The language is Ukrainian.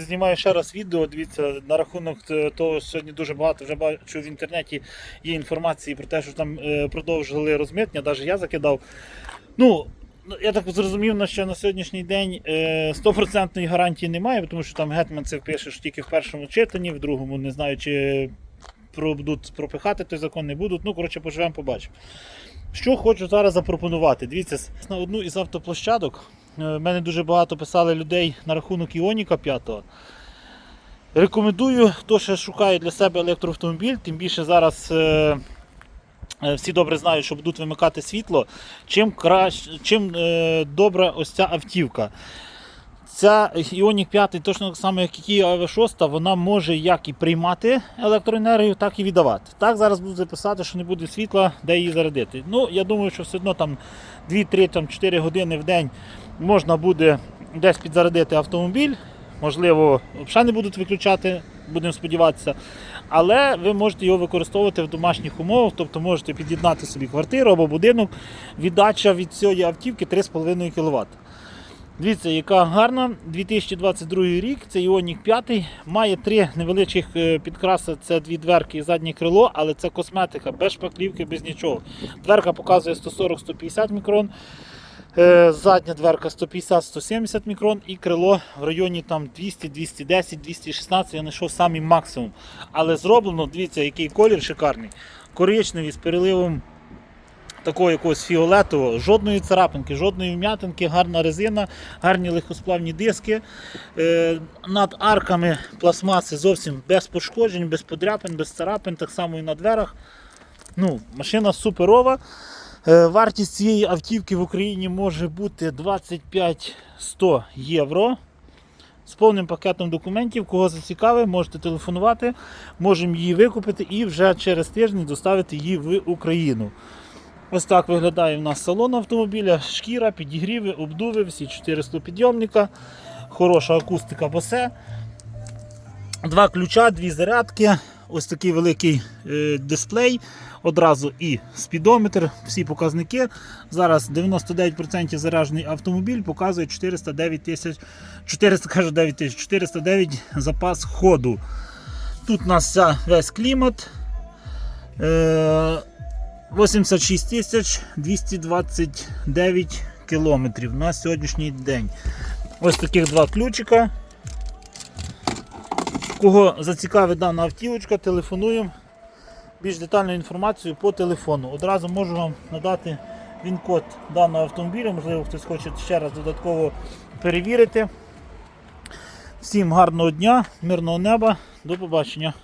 Знімаю ще раз відео. Дивіться, на рахунок е, того, що сьогодні дуже багато вже бачу в інтернеті є інформації про те, що там е, продовжили розмитнення. Навіть я закидав. Ну, ну, я так зрозумів, що на сьогоднішній день е, 100% гарантії немає, тому що там Гетман це пише що тільки в першому читанні, в другому не знаю, чи будуть пропихати той закон, не будуть. Ну, коротше, поживемо, побачимо. Що хочу зараз запропонувати. Дивіться, на одну із автоплощадок. Е, мене дуже багато писали людей на рахунок Іоніка 5. Рекомендую, хто ще шукає для себе електроавтомобіль, тим більше зараз е, е, всі добре знають, що будуть вимикати світло. Чим краще, чим е, добра ось ця автівка. Ця Іонік 5, точно так само, як і Kia EV6, вона може як і приймати електроенергію, так і віддавати. Так зараз буду записати, що не буде світла, де її зарядити. Ну, я думаю, що все одно там 2-3-4 години в день можна буде десь підзарядити автомобіль. Можливо, взагалі не будуть виключати, будемо сподіватися. Але ви можете його використовувати в домашніх умовах, тобто можете під'єднати собі квартиру або будинок. Віддача від цієї автівки 3,5 кВт. Дивіться, яка гарна. 2022 рік, це Іонік 5. Має три невеличих е, підкраси, це дві дверки і заднє крило, але це косметика, без шпаклівки, без нічого. Дверка показує 140-150 мікрон. Е, Задня дверка 150-170 мікрон і крило в районі там 200, 210, 216 я знайшов самий максимум. Але зроблено, дивіться, який колір шикарний. Коричневий з переливом такого якогось фіолетового, жодної царапинки, жодної вм'ятинки, гарна резина, гарні легкосплавні диски. Е, над арками пластмаси зовсім без пошкоджень, без подряпин, без царапин, так само і на дверах. Ну, машина суперова. Е, Вартість цієї автівки в Україні може бути 25-100 євро. З повним пакетом документів, кого зацікавить, можете телефонувати, можемо її викупити і вже через тиждень доставити її в Україну. Ось так виглядає в нас салон автомобіля, шкіра, підігріви, обдуви, всі 400 підйомника, хороша акустика босе. Два ключа, дві зарядки, ось такий великий е, дисплей, одразу і спідометр, всі показники. Зараз 99% заряджений автомобіль показує 409 тисяч, 400, кажу, 9 тисяч, 409 запас ходу. Тут у нас весь клімат. Е, 86 тисяч 229 кілометрів на сьогоднішній день. Ось таких два ключика. Кого зацікавить дана автівочка, телефонуємо. Більш детальну інформацію по телефону. Одразу можу вам надати він-код даного автомобіля, можливо, хтось хоче ще раз додатково перевірити. Всім гарного дня, мирного неба, до побачення.